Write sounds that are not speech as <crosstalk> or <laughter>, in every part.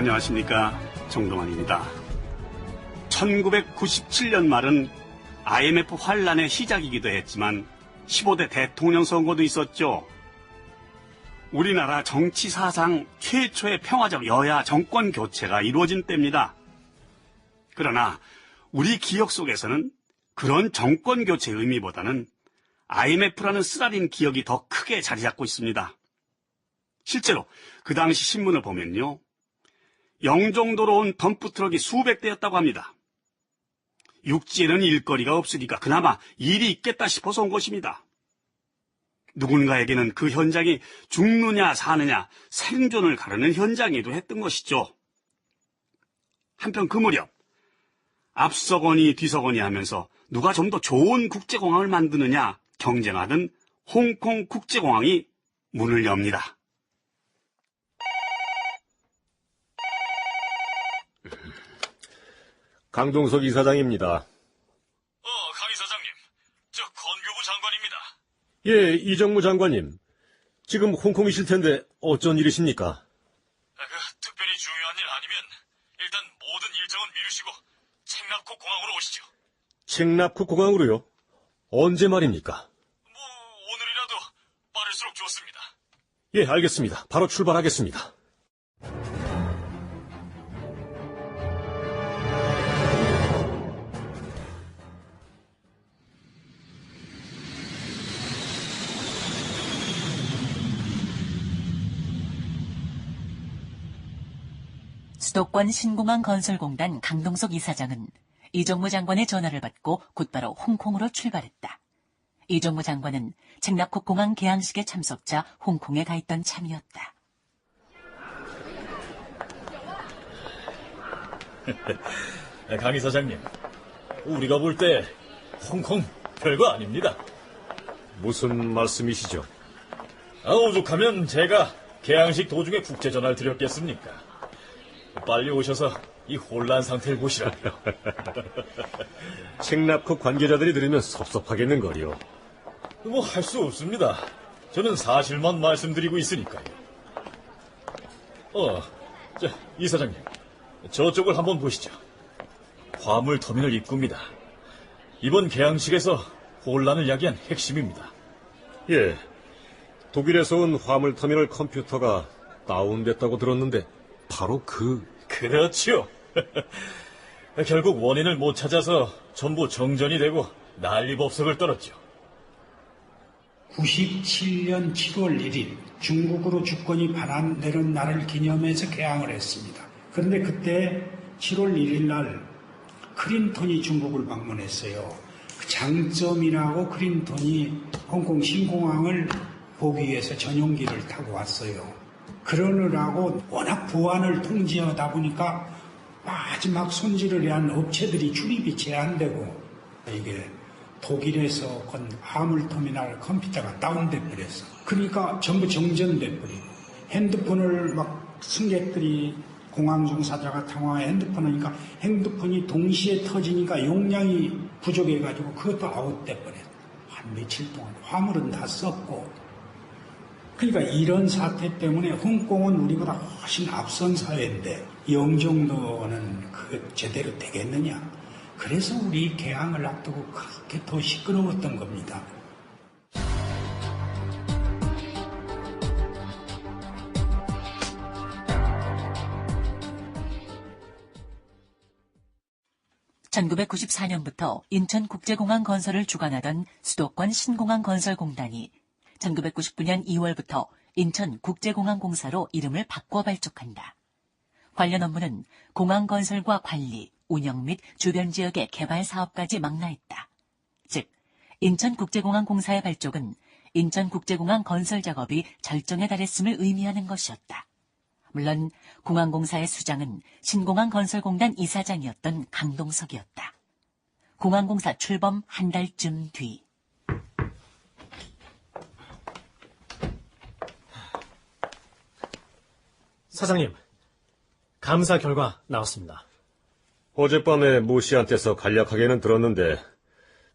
안녕하십니까. 정동환입니다. 1997년 말은 IMF 환란의 시작이기도 했지만 15대 대통령 선거도 있었죠. 우리나라 정치 사상 최초의 평화적 여야 정권 교체가 이루어진 때입니다. 그러나 우리 기억 속에서는 그런 정권 교체 의미보다는 IMF라는 쓰라린 기억이 더 크게 자리 잡고 있습니다. 실제로 그 당시 신문을 보면요. 영종도로 온 덤프트럭이 수백 대였다고 합니다. 육지에는 일거리가 없으니까 그나마 일이 있겠다 싶어서 온 것입니다. 누군가에게는 그 현장이 죽느냐 사느냐 생존을 가르는 현장이기도 했던 것이죠. 한편 그 무렵 앞서거니 뒤서거니 하면서 누가 좀 더 좋은 국제공항을 만드느냐 경쟁하던 홍콩 국제공항이 문을 엽니다. 강동석 이사장입니다. 어, 강 이사장님. 저 건교부 장관입니다. 예, 이정무 장관님. 지금 홍콩이실 텐데 어쩐 일이십니까? 아, 그 특별히 중요한 일 아니면 일단 모든 일정은 미루시고 책납코 공항으로 오시죠. 책납크 공항으로요? 언제 말입니까? 뭐 오늘이라도 빠를수록 좋습니다. 예, 알겠습니다. 바로 출발하겠습니다. 수도권 신공항 건설공단 강동석 이사장은 이정무 장관의 전화를 받고 곧바로 홍콩으로 출발했다. 이정무 장관은 책납국 공항 개항식에 참석자 홍콩에 가 있던 참이었다. <laughs> 강 이사장님, 우리가 볼 때 홍콩 별거 아닙니다. 무슨 말씀이시죠? 아, 오죽하면 제가 개항식 도중에 국제 전화를 드렸겠습니까? 빨리 오셔서 이 혼란 상태를 보시라고요. <laughs> 책납크 관계자들이 들으면 섭섭하겠는걸요. 뭐 할 수 없습니다. 저는 사실만 말씀드리고 있으니까요. 어, 자, 이사장님, 저쪽을 한번 보시죠. 화물 터미널 입구입니다. 이번 개항식에서 혼란을 야기한 핵심입니다. 예, 독일에서 온 화물 터미널 컴퓨터가 다운됐다고 들었는데 바로 그... 그렇죠. <laughs> 결국 원인을 못 찾아서 전부 정전이 되고 난리법석을 떨었죠. 97년 7월 1일 중국으로 주권이 반환되는 날을 기념해서 개항을 했습니다. 그런데 그때 7월 1일 날 클린턴이 중국을 방문했어요. 그 장점이라고 클린턴이 홍콩 신공항을 보기 위해서 전용기를 타고 왔어요. 그러느라고 워낙 보안을 통제하다 보니까 마지막 손질을 위한 업체들이 출입이 제한되고 이게 독일에서 건 화물터미널 컴퓨터가 다운돼 버렸어. 그러니까 전부 정전돼 버리고 핸드폰을 막 승객들이 공항 종사자가 통화해 핸드폰 하니까 핸드폰이 동시에 터지니까 용량이 부족해가지고 그것도 아웃돼 버렸어. 한 며칠 동안 화물은 다 썼고 그러니까 이런 사태 때문에 홍콩은 우리보다 훨씬 앞선 사회인데 영종도는 그 제대로 되겠느냐? 그래서 우리 개항을 앞두고 그렇게 더 시끄러웠던 겁니다. (1994년부터) 인천국제공항 건설을 주관하던 수도권 신공항 건설공단이 1999년 2월부터 인천국제공항공사로 이름을 바꿔 발족한다. 관련 업무는 공항 건설과 관리, 운영 및 주변 지역의 개발 사업까지 망라했다. 즉, 인천국제공항공사의 발족은 인천국제공항 건설 작업이 절정에 달했음을 의미하는 것이었다. 물론 공항공사의 수장은 신공항 건설공단 이사장이었던 강동석이었다. 공항공사 출범 한 달쯤 뒤. 사장님, 감사 결과 나왔습니다. 어젯밤에 모 씨한테서 간략하게는 들었는데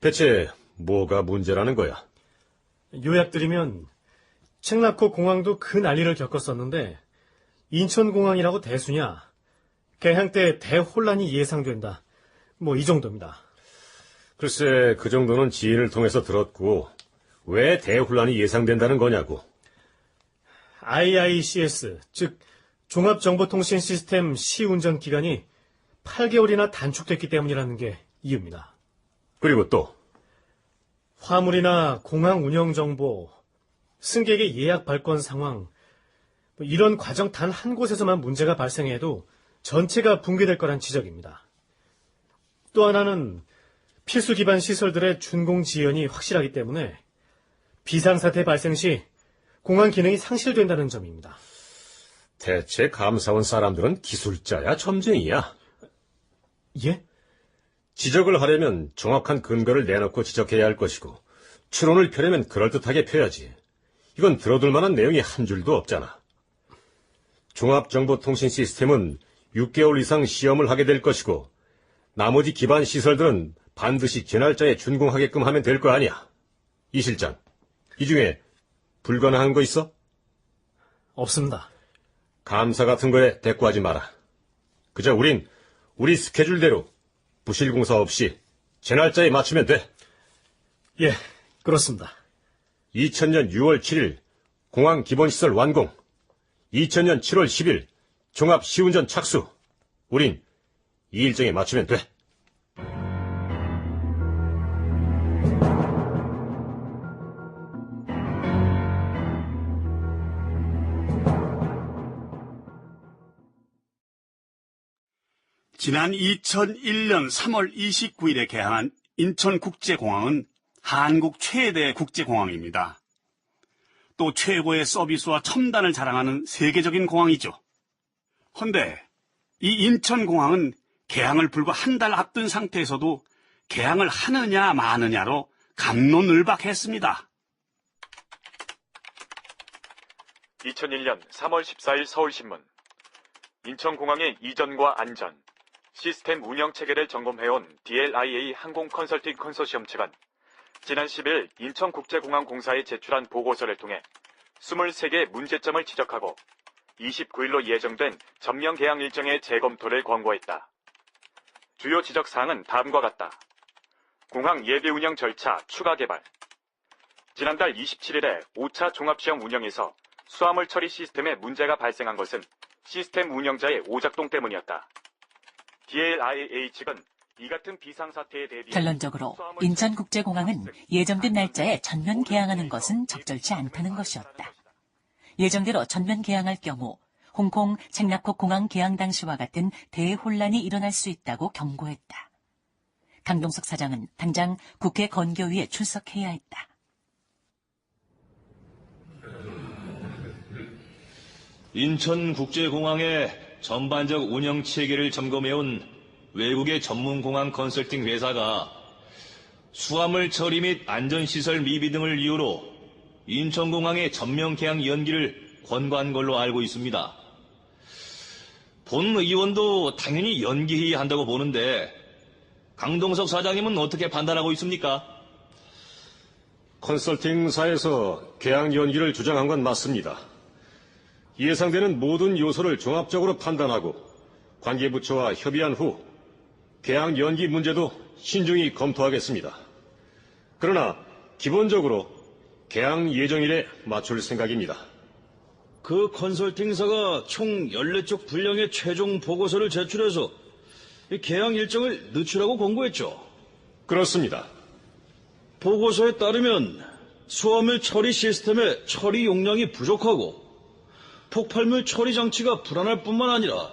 대체 뭐가 문제라는 거야? 요약드리면 책라코 공항도 그 난리를 겪었었는데 인천공항이라고 대수냐 개항 때 대혼란이 예상된다. 뭐 이 정도입니다. 글쎄, 그 정도는 지인을 통해서 들었고, 왜 대혼란이 예상된다는 거냐고. IICS, 즉 종합정보통신 시스템 시운전 기간이 8개월이나 단축됐기 때문이라는 게 이유입니다. 그리고 또, 화물이나 공항 운영 정보, 승객의 예약 발권 상황, 뭐 이런 과정 단 한 곳에서만 문제가 발생해도 전체가 붕괴될 거란 지적입니다. 또 하나는 필수 기반 시설들의 준공 지연이 확실하기 때문에 비상사태 발생 시 공항 기능이 상실된다는 점입니다. 대체 감사원 사람들은 기술자야, 점쟁이야? 예? 지적을 하려면 정확한 근거를 내놓고 지적해야 할 것이고, 추론을 펴려면 그럴듯하게 펴야지. 이건 들어둘 만한 내용이 한 줄도 없잖아. 종합정보통신 시스템은 6개월 이상 시험을 하게 될 것이고, 나머지 기반 시설들은 반드시 개날짜에 준공하게끔 하면 될 거 아니야. 이 실장, 이 중에 불가능한 거 있어? 없습니다. 감사 같은 거에 대꾸하지 마라. 그저 우린 우리 스케줄대로 부실 공사 없이 제 날짜에 맞추면 돼. 예, 그렇습니다. 2000년 6월 7일 공항 기본시설 완공. 2000년 7월 10일 종합 시운전 착수. 우린 이 일정에 맞추면 돼. 지난 2001년 3월 29일에 개항한 인천국제공항은 한국 최대 국제공항입니다. 또 최고의 서비스와 첨단을 자랑하는 세계적인 공항이죠. 헌데 이 인천공항은 개항을 불과 한 달 앞둔 상태에서도 개항을 하느냐 마느냐로 감론을박했습니다. 2001년 3월 14일 서울신문 인천공항의 이전과 안전, 시스템 운영 체계를 점검해온 DLIA 항공 컨설팅 컨소시엄 측은 지난 10일 인천국제공항 공사에 제출한 보고서를 통해 23개 문제점을 지적하고 29일로 예정된 전면 개항 일정의 재검토를 권고했다. 주요 지적 사항은 다음과 같다. 공항 예비 운영 절차 추가 개발. 지난달 27일에 5차 종합시험 운영에서 수화물 처리 시스템에 문제가 발생한 것은 시스템 운영자의 오작동 때문이었다. DLIA 측은 이 같은 비상사태에 대비해 결론적으로 인천국제공항은 예정된 날짜에 전면 개항하는 것은 적절치 않다는 것이었다. 예정대로 전면 개항할 경우 홍콩 책나콕 공항 개항 당시와 같은 대혼란이 일어날 수 있다고 경고했다. 강동석 사장은 당장 국회 건교위에 출석해야 했다. 인천국제공항의 전반적 운영 체계를 점검해온 외국의 전문공항 컨설팅 회사가 수화물 처리 및 안전시설 미비 등을 이유로 인천공항의 전면 개항 연기를 권고한 걸로 알고 있습니다. 본 의원도 당연히 연기해야 한다고 보는데 강동석 사장님은 어떻게 판단하고 있습니까? 컨설팅사에서 개항 연기를 주장한 건 맞습니다. 예상되는 모든 요소를 종합적으로 판단하고 관계부처와 협의한 후 개항 연기 문제도 신중히 검토하겠습니다. 그러나 기본적으로 개항 예정일에 맞출 생각입니다. 그 컨설팅사가 총 14쪽 분량의 최종 보고서를 제출해서 이 개항 일정을 늦추라고 권고했죠. 그렇습니다. 보고서에 따르면 수화물 처리 시스템의 처리 용량이 부족하고 폭발물 처리 장치가 불안할 뿐만 아니라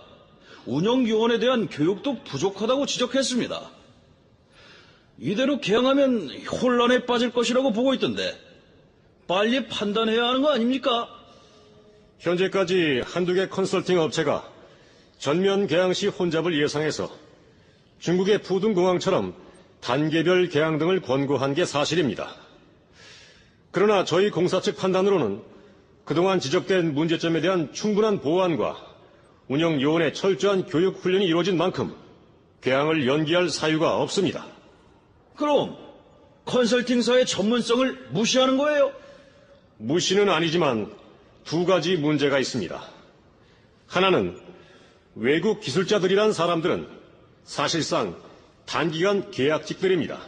운영 요원에 대한 교육도 부족하다고 지적했습니다. 이대로 개항하면 혼란에 빠질 것이라고 보고 있던데 빨리 판단해야 하는 거 아닙니까? 현재까지 한두 개 컨설팅 업체가 전면 개항 시 혼잡을 예상해서 중국의 푸둥공항처럼 단계별 개항 등을 권고한 게 사실입니다. 그러나 저희 공사 측 판단으로는 그동안 지적된 문제점에 대한 충분한 보완과 운영 요원의 철저한 교육 훈련이 이루어진 만큼 개항을 연기할 사유가 없습니다. 그럼 컨설팅사의 전문성을 무시하는 거예요? 무시는 아니지만 두 가지 문제가 있습니다. 하나는 외국 기술자들이란 사람들은 사실상 단기간 계약직들입니다.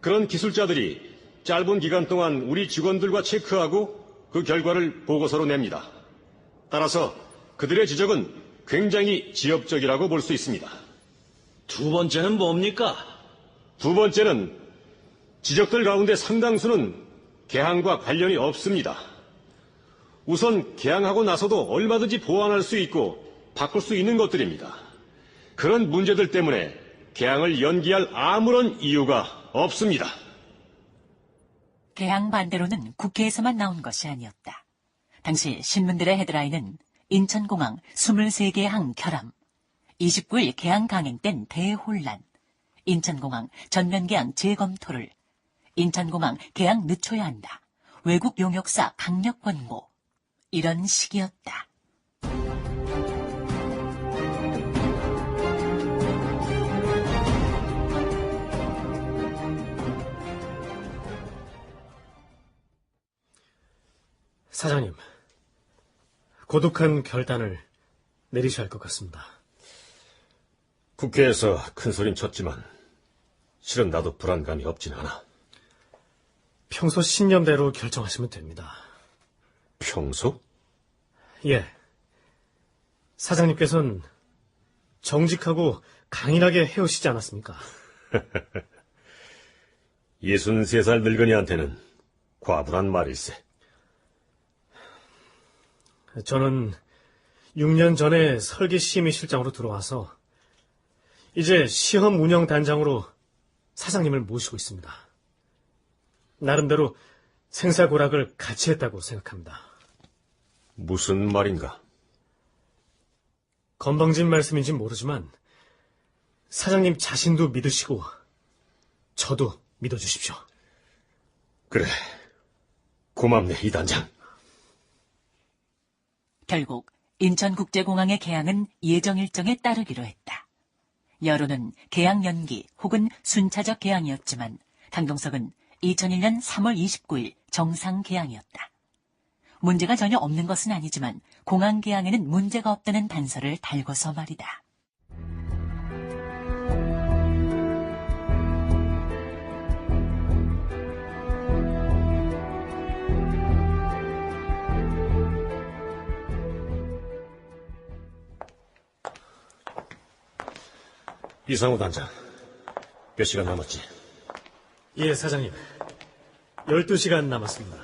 그런 기술자들이 짧은 기간 동안 우리 직원들과 체크하고 그 결과를 보고서로 냅니다. 따라서 그들의 지적은 굉장히 지엽적이라고 볼 수 있습니다. 두 번째는 뭡니까? 두 번째는 지적들 가운데 상당수는 개항과 관련이 없습니다. 우선 개항하고 나서도 얼마든지 보완할 수 있고 바꿀 수 있는 것들입니다. 그런 문제들 때문에 개항을 연기할 아무런 이유가 없습니다. 개항 반대로는 국회에서만 나온 것이 아니었다. 당시 신문들의 헤드라인은 인천공항 23개 항 결함, 29일 개항 강행 땐 대혼란, 인천공항 전면 개항 재검토를, 인천공항 개항 늦춰야 한다, 외국 용역사 강력 권고, 이런 식이었다. 사장님, 고독한 결단을 내리셔야 할 것 같습니다. 국회에서 큰 소린 쳤지만 실은 나도 불안감이 없진 않아. 평소 신념대로 결정하시면 됩니다. 평소? 예. 사장님께서는 정직하고 강인하게 해오시지 않았습니까? <laughs> 63살 늙은이한테는 과분한 말일세. 저는 6년 전에 설계 시임의 실장으로 들어와서 이제 시험 운영 단장으로 사장님을 모시고 있습니다. 나름대로 생사고락을 같이 했다고 생각합니다. 무슨 말인가? 건방진 말씀인지 모르지만 사장님 자신도 믿으시고 저도 믿어주십시오. 그래. 고맙네, 이 단장. 결국 인천국제공항의 개항은 예정 일정에 따르기로 했다. 여론은 개항 연기 혹은 순차적 개항이었지만 강동석은 2001년 3월 29일 정상 개항이었다. 문제가 전혀 없는 것은 아니지만 공항 개항에는 문제가 없다는 단서를 달고서 말이다. 이상우 단장. 몇 시간 남았지? 예, 사장님. 12시간 남았습니다.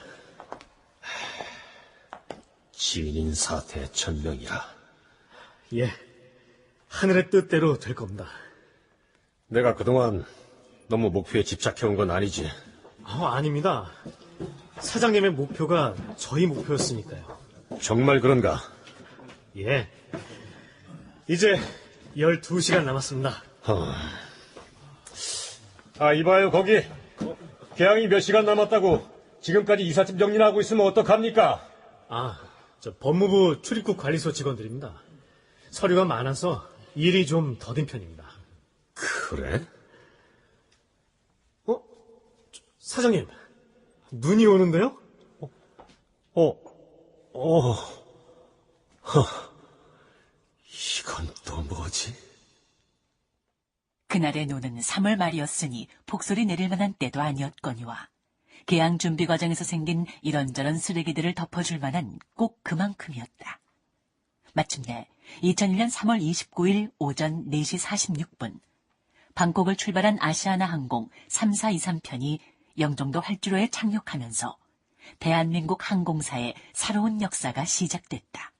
진인 사태 천명이라. 예. 하늘의 뜻대로 될 겁니다. 내가 그동안 너무 목표에 집착해온 건 아니지. 어, 아닙니다. 사장님의 목표가 저희 목표였으니까요. 정말 그런가? 예. 이제 12시간 남았습니다. 아, 이봐요, 거기. 개항이 몇 시간 남았다고 지금까지 이삿짐 정리를 하고 있으면 어떡합니까? 아, 저 법무부 출입국 관리소 직원들입니다. 서류가 많아서 일이 좀 더딘 편입니다. 그래? 어? 저, 사장님, 눈이 오는데요? 어, 어, 허, 이건 또 뭐지? 그날의 노는 3월 말이었으니 폭설이 내릴 만한 때도 아니었거니와 개항 준비 과정에서 생긴 이런저런 쓰레기들을 덮어줄 만한 꼭 그만큼이었다. 마침내 2001년 3월 29일 오전 4시 46분 방콕을 출발한 아시아나 항공 3423편이 영종도 활주로에 착륙하면서 대한민국 항공사의 새로운 역사가 시작됐다.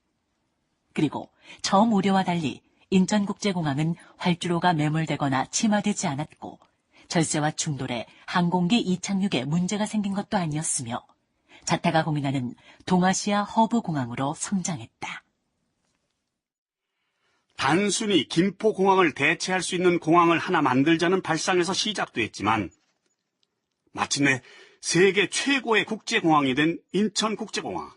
그리고 처음 우려와 달리 인천국제공항은 활주로가 매몰되거나 침하되지 않았고 절세와 충돌에 항공기 이착륙에 문제가 생긴 것도 아니었으며 자타가 공인하는 동아시아 허브 공항으로 성장했다. 단순히 김포공항을 대체할 수 있는 공항을 하나 만들자는 발상에서 시작됐지만 마침내 세계 최고의 국제공항이 된 인천국제공항.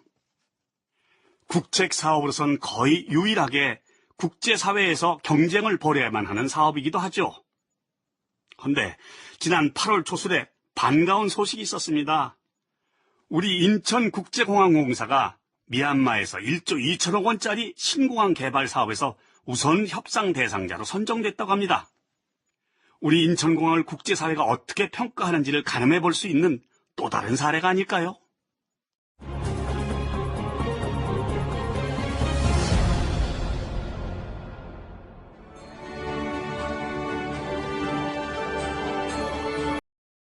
국책 사업으로선 거의 유일하게 국제사회에서 경쟁을 벌여야만 하는 사업이기도 하죠. 그런데 지난 8월 초술에 반가운 소식이 있었습니다. 우리 인천국제공항공사가 미얀마에서 1조 2천억 원짜리 신공항 개발 사업에서 우선 협상 대상자로 선정됐다고 합니다. 우리 인천공항을 국제사회가 어떻게 평가하는지를 가늠해 볼 수 있는 또 다른 사례가 아닐까요?